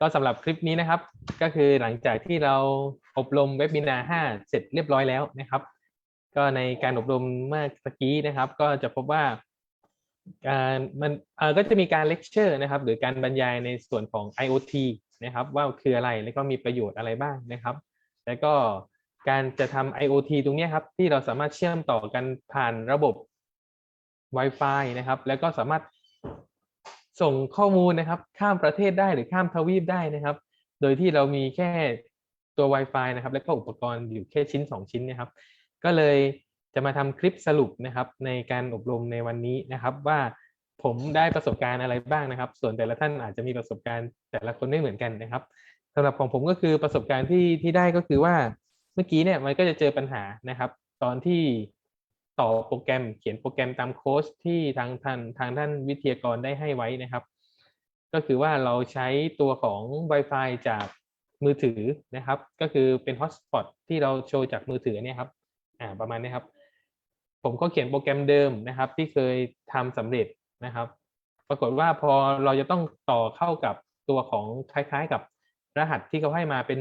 ก็สำหรับคลิปนี้นะครับ ก็คือหลังจากที่เราอบรมเว็บ i นาร์5เสร็จเรียบร้อยแล้วนะครับ ก็ในการอบรมเมื่อตะกี้นะครับ ก็จะพบว่าการมันก็จะมีการเลคเชอร์นะครับ หรือการบรรยายในส่วนของ IoT นะครับ ว่าคืออะไรแล้วก็มีประโยชน์อะไรบ้างนะครับ แล้วก็การจะทำ IoT ตรงนี้ครับ ที่เราสามารถเชื่อมต่อกันผ่านระบบ Wi-Fi นะครับ แล้วก็สามารถ ส่งข้อมูลนะครับ ข้ามประเทศได้หรือข้ามทวีปได้นะครับ โดยที่เรามีแค่ตัว Wi-Fi นะครับ แล้วก็อุปกรณ์อยู่แค่ชิ้น 2 ชิ้นนะครับ ก็เลยจะมาทำคลิปสรุปนะครับ ในการอบรมในวันนี้นะครับ ว่าผมได้ประสบการณ์อะไรบ้างนะครับ ส่วนแต่ละท่านอาจจะมีประสบการณ์แต่ละคนไม่เหมือนกันนะครับสำหรับของผมก็คือประสบการณ์ที่ที่ได้ก็คือว่าเมื่อกี้เนี่ยมันก็จะเจอปัญหานะครับ ตอนที่ ต่อโปรแกรมเขียนโปรแกรมตามโค้ชที่ทางท่านทางท่านวิทยากรได้ให้ไว้นะครับ ก็คือว่าเราใช้ตัวของ Wi-Fi จากมือถือนะครับ ก็คือเป็น Hotspot ที่เราโชว์จากมือถือเนี่ยครับอ่าประมาณนี้ครับ ผมก็เขียนโปรแกรมเดิมนะครับ ที่เคยทำสำเร็จนะครับ ปรากฏว่าพอเราจะต้องต่อเข้ากับตัวของคล้าย ๆ กับรหัสที่เขาให้มาเป็น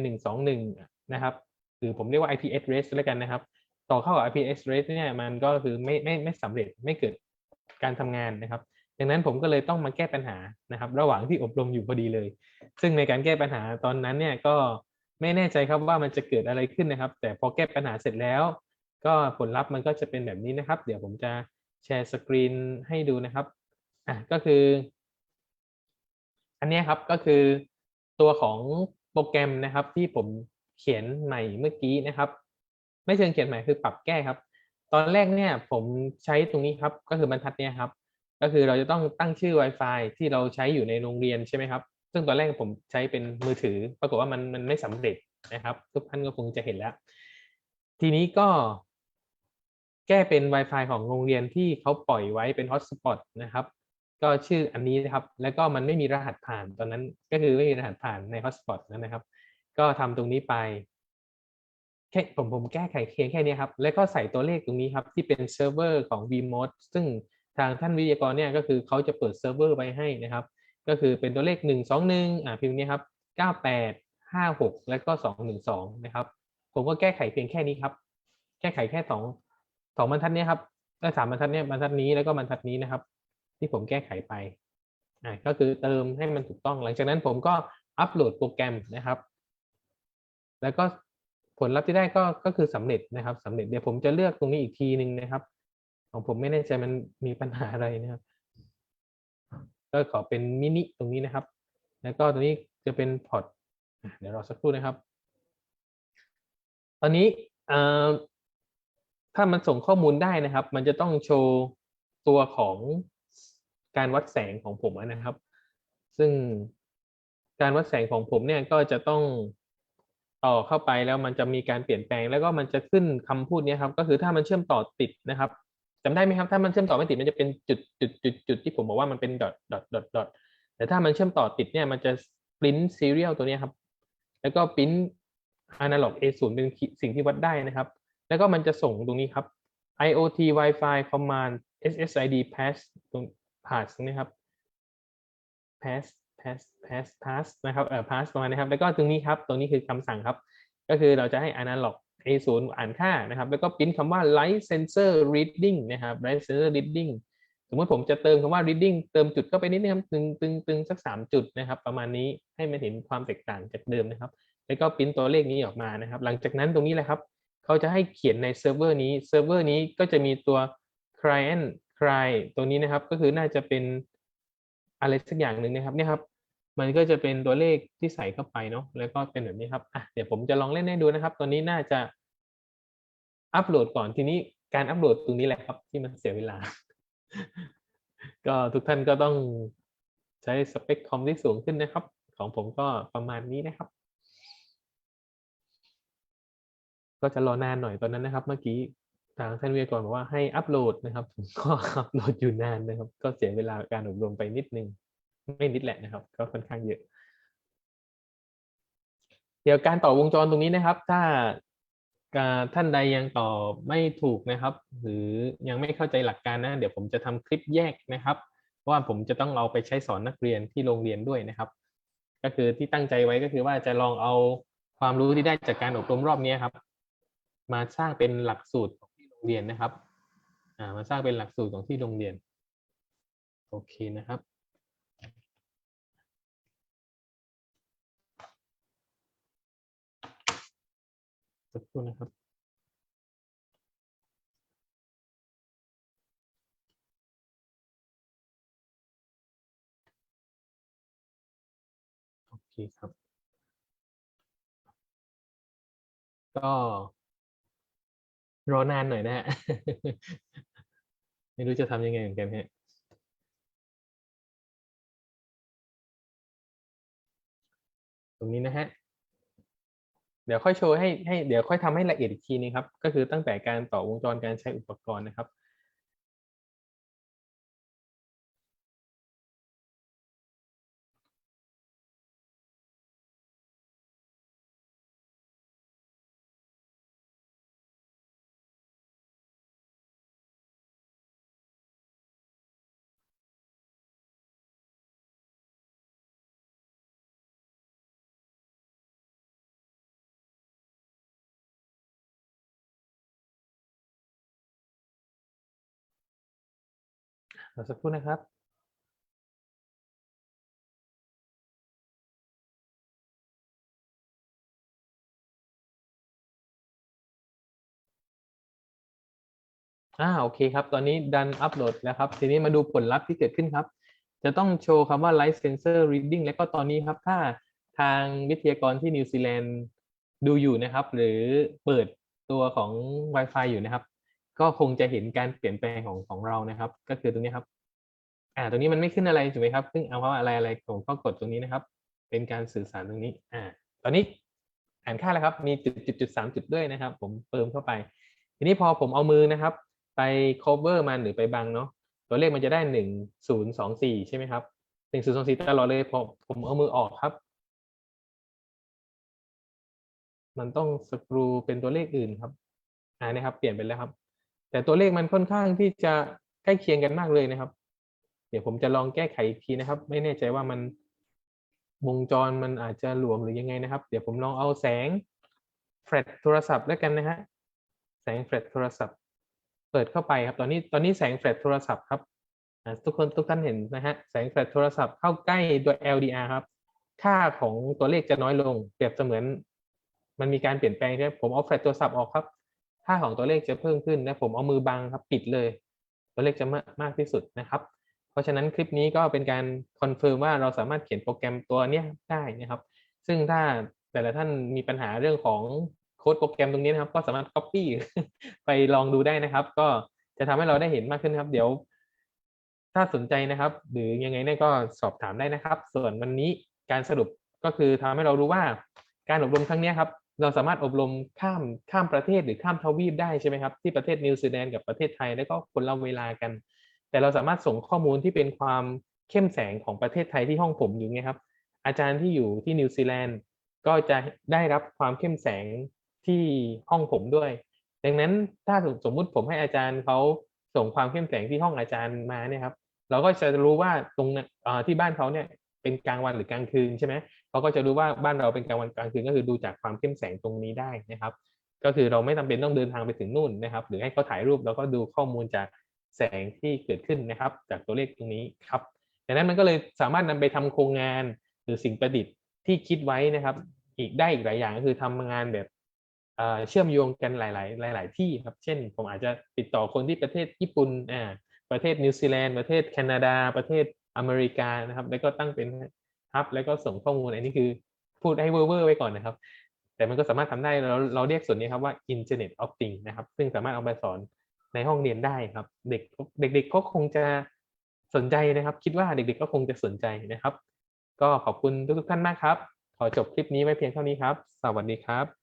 121 นะครับหรือผมเรียกว่า IP address แล้วกันนะครับ ต่อเข้ากับ IP address เนี่ยมันก็คือไม่ไม่ไม่สำเร็จไม่เกิดการทำงานนะครับดังนั้นผมก็เลยต้องมาแก้ปัญหานะครับ ระหว่างที่อบรมอยู่พอดีเลย ซึ่งในการแก้ปัญหาตอนนั้นเนี่ยก็ไม่แน่ใจครับว่ามันจะเกิดอะไรขึ้นนะครับ แต่พอแก้ปัญหาเสร็จแล้ว ก็ผลลัพธ์มันก็จะเป็นแบบนี้นะครับ เดี๋ยวผมจะแชร์สกรีนให้ดูนะครับอะก็คือ อันนี้ครับก็คือตัวของโปรแกรมนะครับที่ผมเขียนใหม่เมื่อกี้นะครับ ไม่เชิงเขียนใหม่คือปรับแก้ครับ ตอนแรกเนี่ยผมใช้ตรงนี้ครับ ก็คือบรรทัดเนี่ยครับ ก็คือเราจะต้องตั้งชื่อ Wi-Fi ที่เราใช้อยู่ในโรงเรียนใช่ไหมครับ ซึ่งตอนแรกผมใช้เป็นมือถือ ปรากฏว่ามันมันไม่สำเร็จนะครับ ทุกท่านก็คงจะเห็นแล้ว ทีนี้ก็ แก้เป็น Wi-Fi ของโรงเรียนที่เขาปล่อยไว้เป็น Hotspot นะครับก็ชื่ออันนี้นะครับ แล้วก็มันไม่มีรหัสผ่านตอนนั้น ก็คือไม่มีรหัสผ่านใน Hotspot นั้นนะครับ ก็ทำตรงนี้ไป แค่ผมผมแก้ไขเพียงแค่นี้ครับ แล้วก็ใส่ตัวเลขตรงนี้ครับ ที่เป็นเซิร์ฟเวอร์ของ vmode ซึ่งทางท่านวิทยากรเนี่ยก็คือเขาจะเปิดเซิร์ฟเวอร์ไว้ให้นะครับ ก็คือเป็นตัวเลข 1 2 1อ่าพิมพ์นี้ครับ 98 56 แล้วก็ 212 นะครับ ผมก็แก้ไขเพียงแค่นี้ครับ แก้ไขแค่สองสองบรรทัดนี้ครับเออสามบรรทัดนี้บรรทัดนี้แล้วก็บรรทัดนี้นะครับ ที่ผมแก้ไขไปอ่าก็คือเติมให้มันถูกต้อง หลังจากนั้นผมก็อัปโหลดโปรแกรมนะครับ แล้วก็ ผลลัพธ์ที่ได้ก็ก็คือสำเร็จนะครับสำเร็จเดี๋ยวผมจะเลือกตรงนี้อีกทีหนึ่งนะครับ ของผมไม่แน่ใจมันมีปัญหาอะไรนะครับก็ขอเป็นมินิตรงนี้นะครับ แล้วก็ตรงนี้จะเป็นพอร์ตเดี๋ยวรอสักครู่นะครับ ตอนนี้เอ่อถ้ามันส่งข้อมูลได้นะครับ มันจะต้องโชว์ตัวของการวัดแสงของผมนะครับ ซึ่งการวัดแสงของผมเนี่ยก็จะต้อง ต่อเข้าไปแล้วมันจะมีการเปลี่ยนแปลง แล้วก็มันจะขึ้นคำพูดนี้ครับ ก็คือถ้ามันเชื่อมต่อติดนะครับจำได้ไหมครับ ถ้ามันเชื่อมต่อไม่ติดมันจะเป็นจุดจุดจุดจุดที่ผมบอกว่ามันเป็นดอทดอทดอทดอทแต่ถ้ามันเชื่อมต่อติดเนี่ยมันจะปริ้นซีเรียลตัวนี้ครับ แล้วก็ปริ้น analog A0 เป็นสิ่งที่วัดได้นะครับ แล้วก็มันจะส่งตรงนี้ครับ IoT Wi-Fi command SSID pass ตรง pass ตรงนี้ครับ pass pass pass pass นะครับเอ่อ pass ประมาณนี้ครับแล้วก็ตรงนี้ครับตรงนี้คือคำสั่งครับ ก็คือเราจะให้ analog A0 อ่านค่านะครับ แล้วก็ปริ้นคำว่า light sensor reading นะครับ light sensor reading สมมติผมจะเติมคำว่า reading เติมจุดเข้าไปนิดนึงครับตึงตึงตึงสักสามจุดนะครับ ประมาณนี้ให้มันเห็นความแตกต่างจากเดิมนะครับ แล้วก็ปริ้นตัวเลขนี้ออกมานะครับ หลังจากนั้นตรงนี้แหละครับ เขาจะให้เขียนในเซิร์ฟเวอร์นี้ เซิร์ฟเวอร์นี้ก็จะมีตัว client client ตัวนี้นะครับ ก็คือน่าจะเป็นอะไรสักอย่างหนึ่งนะครับเนี่ยครับ มันก็จะเป็นตัวเลขที่ใส่เข้าไปเนาะแล้วก็เป็นแบบนี้ครับอะเดี๋ยวผมจะลองเล่นให้ดูนะครับตัวนี้น่าจะอัปโหลดก่อนทีนี้การอัปโหลดตรงนี้แหละครับ ที่มันเสียเวลา ก็ทุกท่านก็ต้องใช้สเปคคอมที่สูงขึ้นนะครับ ของผมก็ประมาณนี้นะครับ ก็จะรอนานหน่อยตอนนั้นนะครับ เมื่อกี้ทางท่านวิทยากรบอกว่าให้อัปโหลดนะครับผมก็อัปโหลดอยู่นานนะครับ ก็เสียเวลาการอบรมไปนิดนึง ไม่นิดแหละนะครับ ก็ค่อนข้างเยอะ เดี๋ยวการต่อวงจรตรงนี้นะครับ ถ้าท่านใดยังต่อไม่ถูกนะครับ หรือยังไม่เข้าใจหลักการนะ เดี๋ยวผมจะทำคลิปแยกนะครับเพราะว่าผมจะต้องเอาไปใช้สอนนักเรียนที่โรงเรียนด้วยนะครับ ก็คือที่ตั้งใจไว้ก็คือว่าจะลองเอาความรู้ที่ได้จากการอบรมรอบนี้ครับ มาสร้างเป็นหลักสูตรของที่โรงเรียนนะครับ อ่ามาสร้างเป็นหลักสูตรของที่โรงเรียน โอเคนะครับ สักครู่นะครับโอเคครับ ก็รอนานหน่อยนะฮะไม่รู้จะทำยังไงเหมือนกันฮะตรงนี้นะฮะ เดี๋ยวค่อยโชว์ให้ให้เดี๋ยวค่อยทำให้ละเอียดอีกทีนึงครับ ก็คือตั้งแต่การต่อวงจรการใช้อุปกรณ์นะครับ รอสักครู่นะครับอ่าโอเคครับ ตอนนี้ดันอัปโหลดแล้วครับ ทีนี้มาดูผลลัพธ์ที่เกิดขึ้นครับ จะต้องโชว์คำว่า light sensor reading แล้วก็ตอนนี้ครับ ถ้าทางวิทยากรที่นิวซีแลนด์ดูอยู่นะครับ หรือเปิดตัวของ Wi-Fi อยู่นะครับ ก็คงจะเห็นการเปลี่ยนแปลงของของเรานะครับ ก็คือตรงนี้ครับ อ่า ตรงนี้มันไม่ขึ้นอะไรถูกไหมครับ ซึ่งเอาว่าะอะไรอะไรผมก็กดตรงนี้นะครับ เป็นการสื่อสารตรงนี้ อ่า ตอนนี้อ่านค่าแล้วครับ มีจุดจุดจุดสามจุดด้วยนะครับ ผมเติมเข้าไป ทีนี้พอผมเอามือนะครับ ไป cover มันหรือไปบังเนาะ ตัวเลขมันจะได้หนึ่งศูนย์สองสี่ใช่ไหมครับหนึ่งศูนย์สองสี่ตลอดเลยพอผมเอามือออกครับ มันต้องสกรูเป็นตัวเลขอื่นครับ อ่านะครับ เปลี่ยนไปแล้วครับ แต่ตัวเลขมันค่อนข้างที่จะใกล้เคียงกันมากเลยนะครับ เดี๋ยวผมจะลองแก้ไขอีกทีนะครับ ไม่แน่ใจว่ามันวงจรมันอาจจะหลวมหรือยังไงนะครับ เดี๋ยวผมลองเอาแสงแฟลชโทรศัพท์แล้วกันนะฮะแสงแฟลชโทรศัพท์ เปิดเข้าไปครับ ตอนนี้ตอนนี้แสงแฟลชโทรศัพท์ครับทุกคนทุกท่านเห็นนะฮะแสงแฟลชโทรศัพท์เข้าใกล้ตัว LDR ครับ ค่าของตัวเลขจะน้อยลง เปรียบเสมือน มันมีการเปลี่ยนแปลงใช่ไหมผมเอาแฟลชโทรศัพท์ออกครับ ค่าของตัวเลขจะเพิ่มขึ้นและผมเอามือบังครับปิดเลย ตัวเลขจะมากมากที่สุดนะครับ เพราะฉะนั้นคลิปนี้ก็เป็นการคอนเฟิร์มว่าเราสามารถเขียนโปรแกรมตัวเนี้ยได้นะครับ ซึ่งถ้าแต่ละท่านมีปัญหาเรื่องของโค้ดโปรแกรมตรงนี้นะครับ ก็สามารถ Copy ไปลองดูได้นะครับ ก็จะทำให้เราได้เห็นมากขึ้นครับ เดี๋ยว ถ้าสนใจนะครับ หรือยังไงเนี่ยก็สอบถามได้นะครับ ส่วนวันนี้การสรุปก็คือทำให้เรารู้ว่าการอบรมครั้งนี้ครับ เราสามารถอบรมข้ามข้ามประเทศหรือข้ามทวีปได้ใช่ไหมครับที่ประเทศนิวซีแลนด์กับประเทศไทยแล้วก็คนละเวลากัน แต่เราสามารถส่งข้อมูลที่เป็นความเข้มแสงของประเทศไทยที่ห้องผมอยู่ไงครับ อาจารย์ที่อยู่ที่นิวซีแลนด์ก็จะได้รับความเข้มแสงที่ห้องผมด้วย ดังนั้นถ้าสมมุติผมให้อาจารย์เขาส่งความเข้มแสงที่ห้องอาจารย์มาเนี่ยครับ เราก็จะรู้ว่าตรงนั้นอ่าที่บ้านเขาเนี่ยเป็นกลางวันหรือกลางคืนใช่ไหม เขาก็จะรู้ว่าบ้านเราเป็นกลางวันกลางคืนก็คือดูจากความเข้มแสงตรงนี้ได้นะครับ ก็คือเราไม่จำเป็นต้องเดินทางไปถึงนู่นนะครับ หรือให้เขาถ่ายรูปแล้วก็ดูข้อมูลจากแสงที่เกิดขึ้นนะครับ จากตัวเลขตรงนี้ครับดังนั้นมันก็เลยสามารถนำไปทำโครงงานหรือสิ่งประดิษฐ์ที่คิดไว้นะครับ อีกได้อีกหลายอย่างก็คือทำงานแบบเอ่อเชื่อมโยงกันหลาย ๆ หลาย ๆ ที่ครับ เช่น ผมอาจจะติดต่อคนที่ประเทศญี่ปุ่นอ่าประเทศนิวซีแลนด์ ประเทศแคนาดา ประเทศอเมริกานะครับ แล้วก็ตั้งเป็น ฮับแล้วก็ส่งข้อมูลอันนี้คือพูดให้เวอร์ๆไว้ก่อนนะครับ แต่มันก็สามารถทำได้เราเราเรียกส่วนนี้ครับว่า Internet of Things นะครับ ซึ่งสามารถเอาไปสอนในห้องเรียนได้ครับ เด็กเด็กๆก็คงจะสนใจนะครับ คิดว่าเด็กๆก็คงจะสนใจนะครับ ก็ขอบคุณทุกๆท่านมากครับ ขอจบคลิปนี้ไว้เพียงเท่านี้ครับ สวัสดีครับ